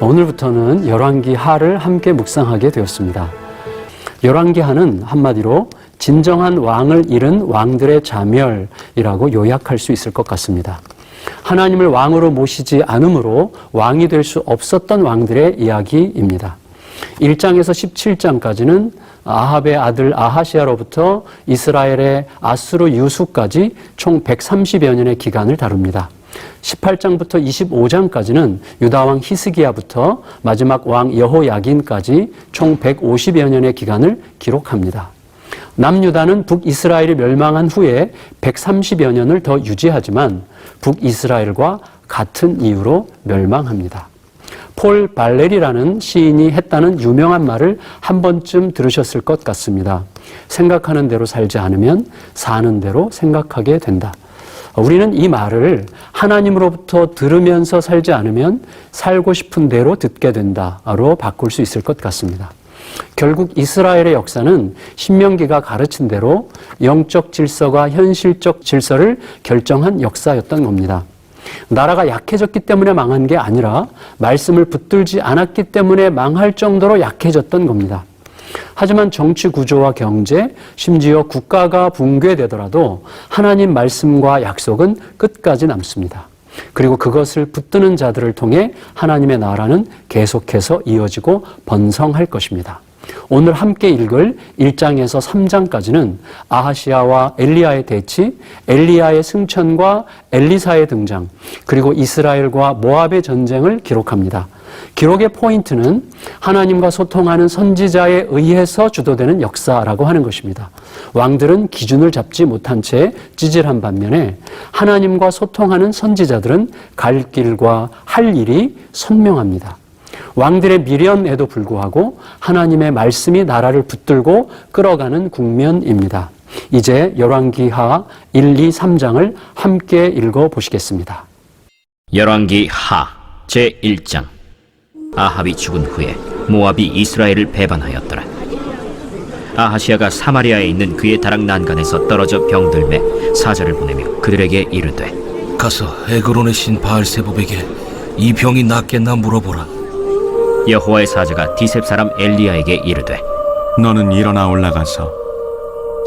오늘부터는 열왕기 하를 함께 묵상하게 되었습니다. 열왕기 하는 한마디로 진정한 왕을 잃은 왕들의 자멸이라고 요약할 수 있을 것 같습니다. 하나님을 왕으로 모시지 않으므로 왕이 될 수 없었던 왕들의 이야기입니다. 1장에서 17장까지는 아합의 아들 아하시아로부터 이스라엘의 아수르 유수까지 총 130여 년의 기간을 다룹니다. 18장부터 25장까지는 유다 왕 히스기야부터 마지막 왕 여호야긴까지 총 150여 년의 기간을 기록합니다. 남유다는 북이스라엘이 멸망한 후에 130여 년을 더 유지하지만 북이스라엘과 같은 이유로 멸망합니다. 폴 발레리라는 시인이 했다는 유명한 말을 한 번쯤 들으셨을 것 같습니다. 생각하는 대로 살지 않으면 사는 대로 생각하게 된다. 우리는 이 말을 하나님으로부터 들으면서 살지 않으면 살고 싶은 대로 듣게 된다로 바꿀 수 있을 것 같습니다. 결국 이스라엘의 역사는 신명기가 가르친 대로 영적 질서가 현실적 질서를 결정한 역사였던 겁니다. 나라가 약해졌기 때문에 망한 게 아니라 말씀을 붙들지 않았기 때문에 망할 정도로 약해졌던 겁니다. 하지만 정치 구조와 경제, 심지어 국가가 붕괴되더라도 하나님 말씀과 약속은 끝까지 남습니다. 그리고 그것을 붙드는 자들을 통해 하나님의 나라는 계속해서 이어지고 번성할 것입니다. 오늘 함께 읽을 1장에서 3장까지는 아하시아와 엘리야의 대치, 엘리야의 승천과 엘리사의 등장, 그리고 이스라엘과 모압의 전쟁을 기록합니다. 기록의 포인트는 하나님과 소통하는 선지자에 의해서 주도되는 역사라고 하는 것입니다. 왕들은 기준을 잡지 못한 채 찌질한 반면에 하나님과 소통하는 선지자들은 갈 길과 할 일이 선명합니다. 왕들의 미련에도 불구하고 하나님의 말씀이 나라를 붙들고 끌어가는 국면입니다. 이제 열왕기하 1, 2, 3장을 함께 읽어 보시겠습니다. 열왕기 하 제 1장 아합이 죽은 후에 모압이 이스라엘을 배반하였더라 아하시아가 사마리아에 있는 그의 다락 난간에서 떨어져 병들매 사자를 보내며 그들에게 이르되 가서 에그론의 신 바알세복에게 이 병이 낫겠나 물어보라. 여호와의 사자가 디셉 사람 엘리야에게 이르되 너는 일어나 올라가서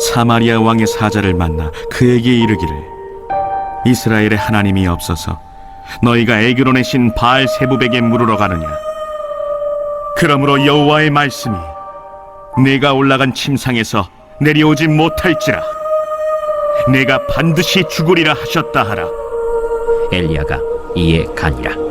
사마리아 왕의 사자를 만나 그에게 이르기를. 이스라엘의 하나님이 없어서 너희가 에그론의 신 바알 세부백에 물으러 가느냐? 그러므로 여호와의 말씀이 내가 올라간 침상에서 내려오지 못할지라. 내가 반드시 죽으리라 하셨다 하라. 엘리야가 이에 가니라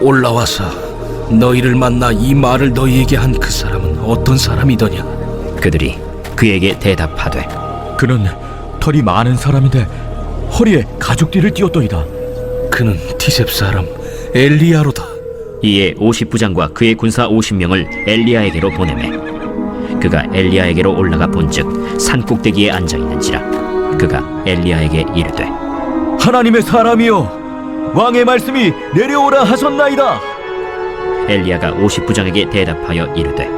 올라와서 너희를 만나 이 말을 너희에게 한 그 사람은 어떤 사람이더냐? 그들이 그에게 대답하되 그는 털이 많은 사람인데 허리에 가죽띠를 띄었더이다 그는 티셉 사람 엘리야로다. 이에 50부장과 그의 군사 50명을 엘리야에게로 보내매 그가 엘리야에게로 올라가 본즉 산 꼭대기에 앉아 있는지라 그가 엘리야에게 이르되 하나님의 사람이여 왕의 말씀이 내려오라 하셨나이다 엘리야가 50부장에게 대답하여 이르되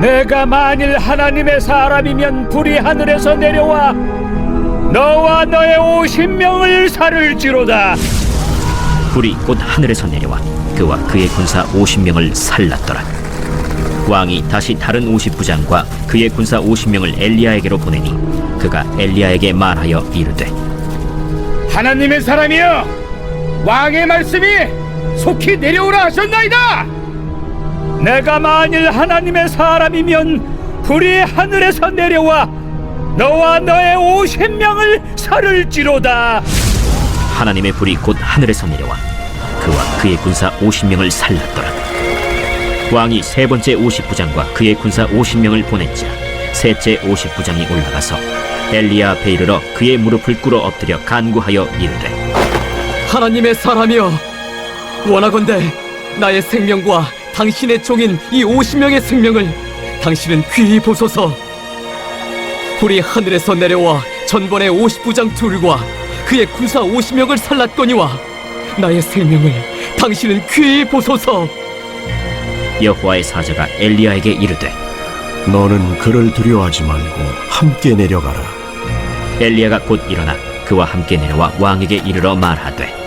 내가 만일 하나님의 사람이면 불이 하늘에서 내려와 너와 너의 오십 명을 살을지로다. 불이 곧 하늘에서 내려와 그와 그의 군사 50명을 살랐더라 왕이 다시 다른 50부장과 그의 군사 50명을 엘리야에게로 보내니 그가 엘리야에게 말하여 이르되 하나님의 사람이여, 왕의 말씀이 속히 내려오라 하셨나이다. 내가 만일 하나님의 사람이면 불이 하늘에서 내려와 너와 너의 오십 명을 살을지로다. 하나님의 불이 곧 하늘에서 내려와 그와 그의 군사 50명을 살랐더라. 왕이 세 번째 50부장과 그의 군사 50명을 보낸지라 셋째 50부장이 올라가서 엘리야 앞에 이르러 그의 무릎을 꿇어 엎드려 간구하여 이르되 하나님의 사람이여 원하건대 나의 생명과 당신의 종인 이 50명의 생명을 당신은 귀히 보소서. 불이 하늘에서 내려와 전번의 50부장 둘과 그의 군사 50명을 살랐거니와 나의 생명을 당신은 귀히 보소서. 여호와의 사자가 엘리야에게 이르되 너는 그를 두려워하지 말고 함께 내려가라. 엘리야가 곧 일어나 그와 함께 내려와 왕에게 이르러 말하되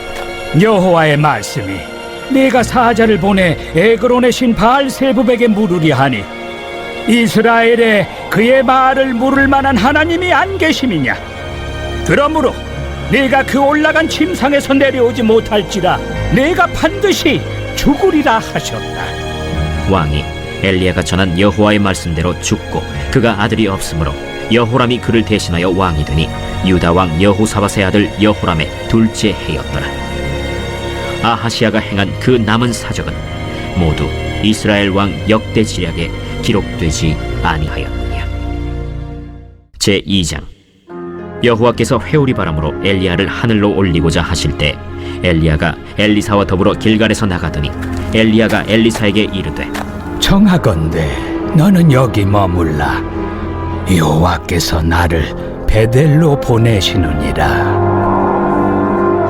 여호와의 말씀이 내가 사자를 보내 에그론의 신 바알세부백에 물으리 하니 이스라엘에 그의 말을 물을 만한 하나님이 안 계심이냐? 그러므로 내가 그 올라간 침상에서 내려오지 못할지라 내가 반드시 죽으리라 하셨다. 왕이 엘리야가 전한 여호와의 말씀대로 죽고 그가 아들이 없으므로 여호람이 그를 대신하여 왕이 되니 유다 왕 여호사밧의 아들 여호람의 둘째 해였더라 아하시아가 행한 그 남은 사적은 모두 이스라엘 왕 역대 지략에 기록되지 아니하였느냐. 제 2장. 여호와께서 회오리 바람으로 엘리야를 하늘로 올리고자 하실 때 엘리야가 엘리사와 더불어 길갈에서 나가더니 엘리야가 엘리사에게 이르되 청하건대 너는 여기 머물라. 여호와께서 나를 베델로 보내시느니라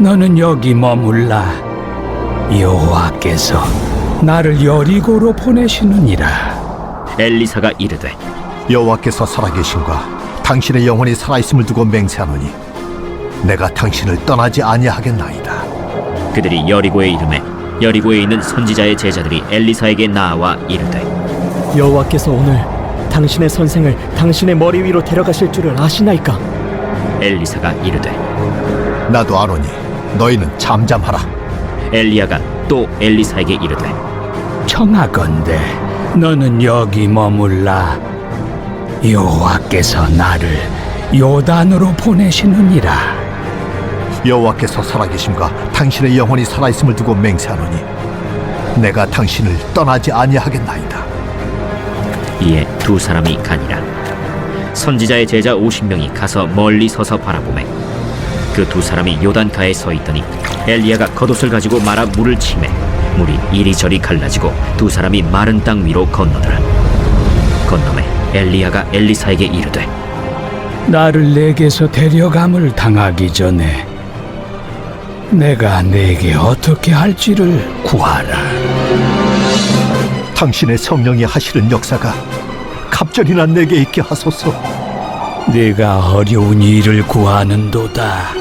너는 여기 머물라. 여호와께서 나를 여리고로 보내시느니라. 엘리사가 이르되 여호와께서 살아계심과 당신의 영혼이 살아있음을 두고 맹세하노니 내가 당신을 떠나지 아니하겠나이다. 그들이 여리고에 이름에 여리고에 있는 선지자의 제자들이 엘리사에게 나와 이르되 여호와께서 오늘 당신의 선생을 당신의 머리 위로 데려가실 줄을 아시나이까? 엘리사가 이르되 나도 아노니 너희는 잠잠하라. 엘리야가 또 엘리사에게 이르되 청하건대 너는 여기 머물라. 여호와께서 나를 요단으로 보내시느니라. 여호와께서 살아계심과 당신의 영혼이 살아있음을 두고 맹세하노니 내가 당신을 떠나지 아니하겠나이다. 이에 두 사람이 가니라. 선지자의 제자 50명이 가서 멀리 서서 바라보매 그 두 사람이 요단가에 서 있더니 엘리야가 겉옷을 가지고 말아 물을 치매 물이 이리저리 갈라지고 두 사람이 마른 땅 위로 건너더라 건너매 엘리야가 엘리사에게 이르되 나를 내게서 데려감을 당하기 전에 내가 내게 어떻게 할지를 구하라. 당신의 성령이 하시는 역사가 갑절이나 내게 있게 하소서 네가 어려운 일을 구하는도다.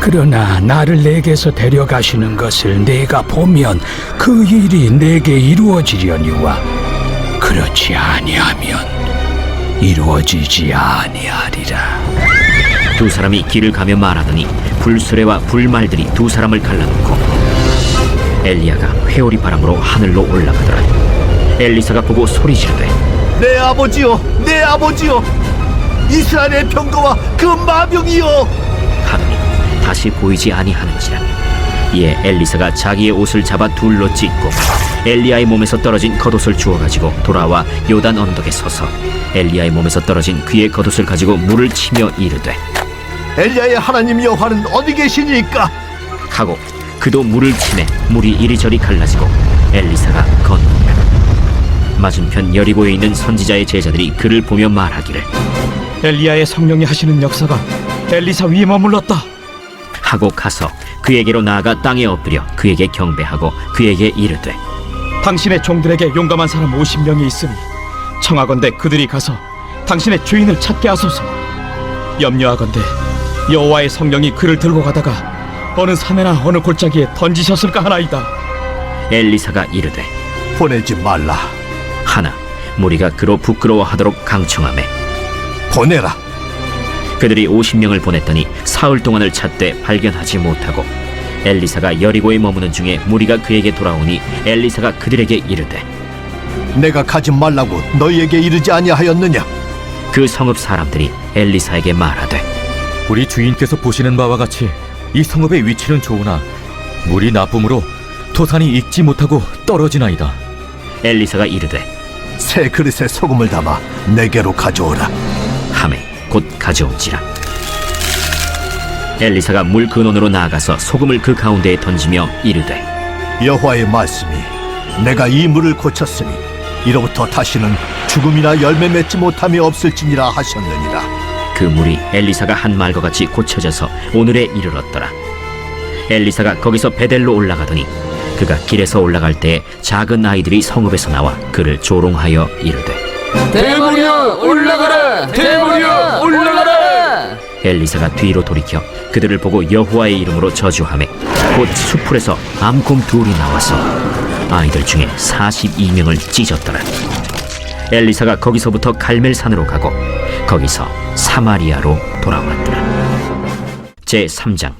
그러나 나를 내게서 데려가시는 것을 내가 보면 그 일이 내게 이루어지려니와 그렇지 아니하면 이루어지지 아니하리라. 두 사람이 길을 가며 말하더니 불수레와 불말들이 두 사람을 갈라놓고 엘리야가 회오리 바람으로 하늘로 올라가더라 엘리사가 보고 소리 지르되 내 아버지여 내 아버지여 이스라엘의 병거와 그 마병이여. 하더니 다시 보이지 아니하는지라. 이에 엘리사가 자기의 옷을 잡아 둘로 찢고 엘리야의 몸에서 떨어진 겉옷을 주워 가지고 돌아와 요단 언덕에 서서 엘리야의 몸에서 떨어진 그의 겉옷을 가지고 물을 치며 이르되 엘리야의 하나님 여호와는 어디 계시니까? 하고 그도 물을 치매 물이 이리저리 갈라지고 엘리사가 건너니라. 맞은편 여리고에 있는 선지자의 제자들이 그를 보며 말하기를 엘리야의 성령이 하시는 역사가 엘리사 위에 머물렀다. 하고 가서 그에게로 나아가 땅에 엎드려 그에게 경배하고 그에게 이르되 당신의 종들에게 용감한 사람 50명이 있으니 청하건대 그들이 가서 당신의 주인을 찾게 하소서. 염려하건대 여호와의 성령이 그를 들고 가다가 어느 산에나 어느 골짜기에 던지셨을까 하나이다. 엘리사가 이르되 보내지 말라 하나 무리가 그로 부끄러워하도록 강청하매 보내라 그들이 50명을 보냈더니 사흘 동안을 찾되 발견하지 못하고 엘리사가 여리고에 머무는 중에 무리가 그에게 돌아오니 엘리사가 그들에게 이르되 내가 가지 말라고 너희에게 이르지 아니하였느냐? 그 성읍 사람들이 엘리사에게 말하되 우리 주인께서 보시는 바와 같이 이 성읍의 위치는 좋으나 물이 나쁨으로 토산이 익지 못하고 떨어지나이다. 엘리사가 이르되 새 그릇에 소금을 담아 내게로 가져오라. 함에 곧 가져온지라 엘리사가 물 근원으로 나아가서 소금을 그 가운데에 던지며 이르되 여호와의 말씀이 내가 이 물을 고쳤으니 이로부터 다시는 죽음이나 열매 맺지 못함이 없을지니라 하셨느니라. 그 물이 엘리사가 한 말과 같이 고쳐져서 오늘에 이르렀더라. 엘리사가 거기서 베델로 올라가더니 그가 길에서 올라갈 때 작은 아이들이 성읍에서 나와 그를 조롱하여 이르되 대물이여 올라가라 대물이여 올라가라 엘리사가 뒤로 돌이켜 그들을 보고 여호와의 이름으로 저주하매 곧 수풀에서 암곰 둘이 나와서 아이들 중에 42명을 찢었더라. 엘리사가 거기서부터 갈멜산으로 가고 거기서 사마리아로 돌아왔더라. 제 3장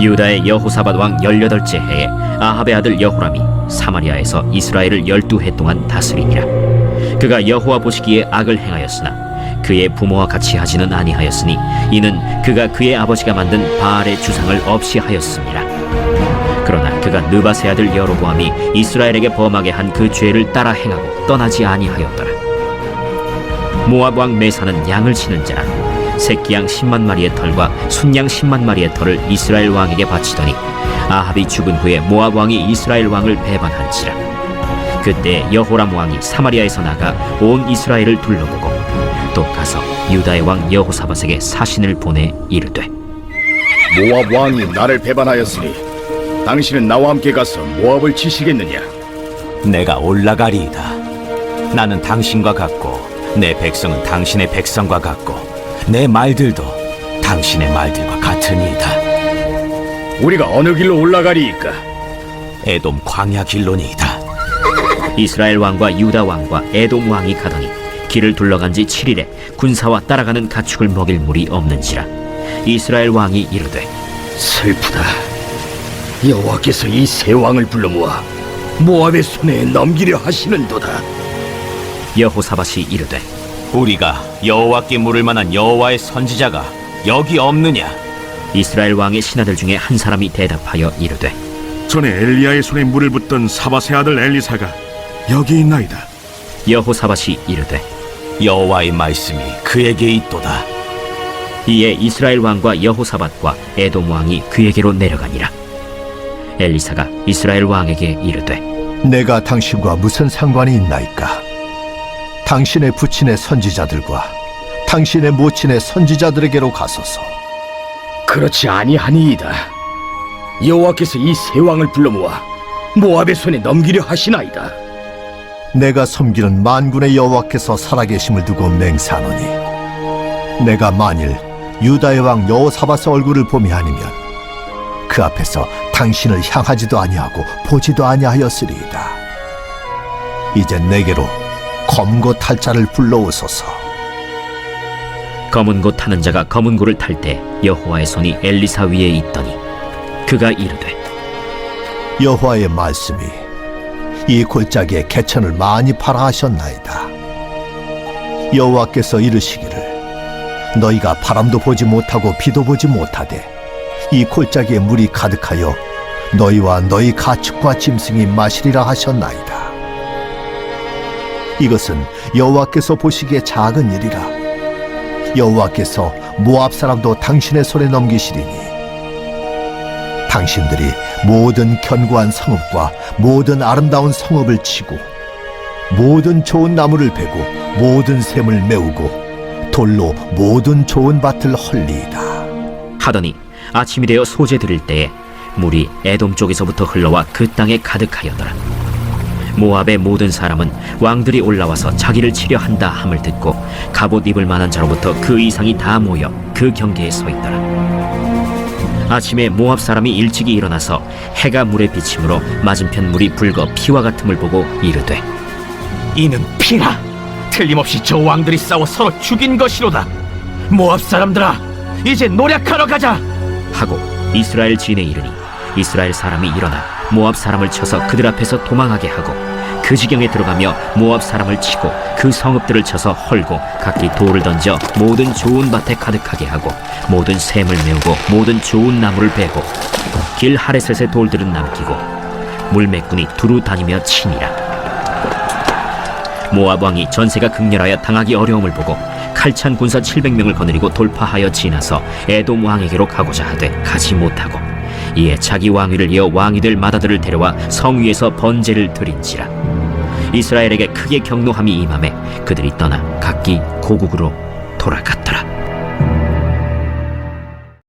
유다의 여호사밧 왕 18째 해에 아합의 아들 여호람이 사마리아에서 이스라엘을 12해 동안 다스리니라. 그가 여호와 보시기에 악을 행하였으나 그의 부모와 같이 하지는 아니하였으니 이는 그가 그의 아버지가 만든 바알의 주상을 없이 하였습니다. 그러나 그가 느바세 아들 여로보암이 이스라엘에게 범하게 한 그 죄를 따라 행하고 떠나지 아니하였더라. 모압 왕 메사는 양을 치는 자라 새끼 양 10만 마리의 털과 순양 10만 마리의 털을 이스라엘 왕에게 바치더니 아합이 죽은 후에 모압 왕이 이스라엘 왕을 배반한지라 그때 여호람 왕이 사마리아에서 나가 온 이스라엘을 둘러보고 또 가서 유다의 왕 여호사밧에게 사신을 보내 이르되 모압 왕이 나를 배반하였으니 당신은 나와 함께 가서 모압을 치시겠느냐? 내가 올라가리이다. 나는 당신과 같고 내 백성은 당신의 백성과 같고 내 말들도 당신의 말들과 같으니이다. 우리가 어느 길로 올라가리이까? 에돔 광야 길로니이다. 이스라엘 왕과 유다 왕과 에돔 왕이 가더니 길을 둘러간 지 7일에 군사와 따라가는 가축을 먹일 물이 없는지라 이스라엘 왕이 이르되 슬프다. 여호와께서 이 세 왕을 불러 모아 모압의 손에 넘기려 하시는도다. 여호사밧이 이르되 우리가 여호와께 물을 만한 여호와의 선지자가 여기 없느냐? 이스라엘 왕의 신하들 중에 한 사람이 대답하여 이르되 전에 엘리야의 손에 물을 붓던 사바세 아들 엘리사가 여기 있나이다. 여호사밧이 이르되 여호와의 말씀이 그에게 있도다. 이에 이스라엘 왕과 여호사밧과 에돔 왕이 그에게로 내려가니라 엘리사가 이스라엘 왕에게 이르되 내가 당신과 무슨 상관이 있나이까? 당신의 부친의 선지자들과 당신의 모친의 선지자들에게로 가소서. 그렇지 아니하니이다. 여호와께서 이 세 왕을 불러 모아 모압의 손에 넘기려 하시나이다. 내가 섬기는 만군의 여호와께서 살아계심을 두고 맹세하노니 내가 만일 유다의 왕 여호사밧의 얼굴을 봄이 아니면 그 앞에서 당신을 향하지도 아니하고 보지도 아니하였으리이다. 이제 내게로 검고 탈자를 불러오소서. 검은 고 타는 자가 검은 고를 탈 때 여호와의 손이 엘리사 위에 있더니 그가 이르되 여호와의 말씀이 이 골짜기에 개천을 많이 팔아 하셨나이다. 여호와께서 이르시기를 너희가 바람도 보지 못하고 비도 보지 못하되 이 골짜기에 물이 가득하여 너희와 너희 가축과 짐승이 마시리라 하셨나이다. 이것은 여호와께서 보시기에 작은 일이라. 여호와께서 모압 사람도 당신의 손에 넘기시리니 당신들이 모든 견고한 성읍과 모든 아름다운 성읍을 치고 모든 좋은 나무를 베고 모든 샘을 메우고 돌로 모든 좋은 밭을 헐리이다. 하더니 아침이 되어 소재 드릴 때에 물이 에돔 쪽에서부터 흘러와 그 땅에 가득하여더라. 모압의 모든 사람은 왕들이 올라와서 자기를 치려 한다 함을 듣고 갑옷 입을 만한 자로부터 그 이상이 다 모여 그 경계에 서 있더라. 아침에 모압 사람이 일찍이 일어나서 해가 물에 비침으로 맞은편 물이 붉어 피와 같음을 보고 이르되 이는 피라. 틀림없이 저 왕들이 싸워 서로 죽인 것이로다. 모압 사람들아, 이제 노력하러 가자. 하고 이스라엘 진에 이르니 이스라엘 사람이 일어나 모압 사람을 쳐서 그들 앞에서 도망하게 하고 그 지경에 들어가며 모압 사람을 치고 그 성읍들을 쳐서 헐고 각기 돌을 던져 모든 좋은 밭에 가득하게 하고 모든 샘을 메우고 모든 좋은 나무를 베고 길 하레셋의 돌들은 남기고 물매꾼이 두루 다니며 치니라. 모압 왕이 전세가 극렬하여 당하기 어려움을 보고 칼찬 군사 700명을 거느리고 돌파하여 지나서 에돔 왕에게로 가고자 하되 가지 못하고 이에 자기 왕위를 이어 왕이 될 마다들을 데려와 성 위에서 번제를 드린지라. 이스라엘에게 크게 경노함이 임함에 그들이 떠나 각기 고국으로 돌아갔더라